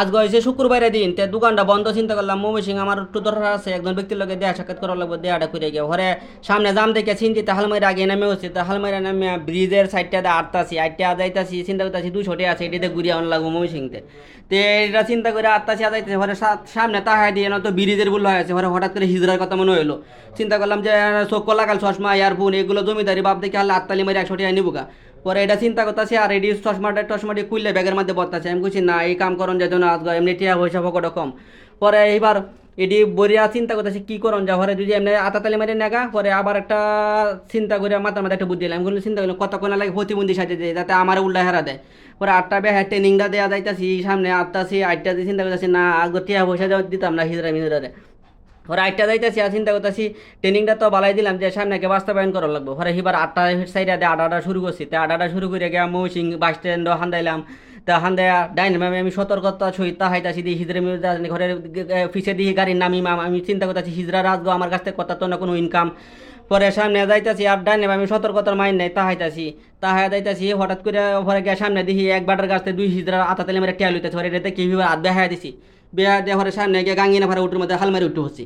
আজ হয়েছে শুক্রবারের দিন, তে দোকানটা বন্ধ, চিন্তা করলাম মমি সিং আমার একটু দরকার আছে, একজন ব্যক্তির লোকে দেয়া সাক্ষাৎ করার লাগবে, দেয়াটা করে গিয়ে। ঘরে সামনে জাম দেখে চিন্তিত হালমারি আগে নামে হচ্ছে তো হালমারি নামে ব্রিজের সাইডটাতে আটতাছি আটটা যাইতাছি, চিন্তা করতেছি দুশোটি আছে, এটিতে ঘুরিয়ে আনা লাগবো মমি সিংতে তো এটা চিন্তা করে আটতাছি আদাইতেছি ঘরে সামনে তাহাই দিয়ে না তো ব্রিজের বলল হয়েছে ঘরে হঠাৎ করে হিজড়ার কথা মনে হলো চিন্তা করলাম যে চোখ লাগাল চশমা, ইয়ারফোন, এগুলো জমিদারি, বাপ দেখে হালে আটতালি মারি একশো টাকা নিবুকা পরে এটা চিন্তা করতেছি, আর এটি চশমাটা টশমাটি খুললে ব্যাগের মধ্যে বর্তাছে আমি বলছি না, এই কাম করন যেত না, আজকে এমনি টিয়া পয়সা ফকট কম। পরে এইবার এটি বরিয়া চিন্তা করতেছি, কি করন যা? ঘরে যদি এমনি আতাতালি মারি নেগা, পরে আবার একটা চিন্তা করে মাথার মাথায় একটা বুদ্ধি বললাম চিন্তা করলাম কতক্ষণ লাগে প্রতিবন্ধী সাজে দেয়, যাতে আমার উল্টা হেরা দেয়? পরে আটটা বেহা ট্রেনিংটা দেওয়া যাইতাছি, সামনে আটটা আটটাছি আটটা দিয়ে চিন্তা করতেছি, না আগে টিয়া পয়সা দিতাম না হিজরা মিজরারে ওরা আটটা যাইতেছি, আর চিন্তা করতেছি ট্রেনিংটা তো বালাই দিলাম যে সামনেকে বাস্তবায়ন করা লাগবে। পরে এবার আটটা সাইডে আডাটা শুরু করছি। তা আড্ডাটা শুরু করে গিয়ে মৌসিং বাস স্ট্যান্ড হান্দাইলাম। তা দেয়া ডাইন ম্যামে আমি সতর্কতা সহিত তাহাইতাছি দিয়ে হিজরে ঘরের ফিসে দিয়ে গাড়ির নামি মাম, আমি চিন্তা করতেছি হিজরা রাজগো আমার কাছ থেকে কথা তো না কোনো ইনকাম পরে সামনে যাইতাছি আর ডাইনে আমি সতর্কতার মাইন নাই তাহাইতাছি তাহাই যাইতাছি, হঠাৎ করে পরে গিয়ে সামনে দেখি এক বাটার কাছ থেকে দুই হিজরা আতা তেলে মেরে টিয়া লইতেছে পরে এটাতে কি আধ বেহাই দিছি। বেহা দিয়ে পরে সামনে গিয়ে গাঙ্গিনা ভরে উঠুর মধ্যে হাল মারি উঠতে হচ্ছি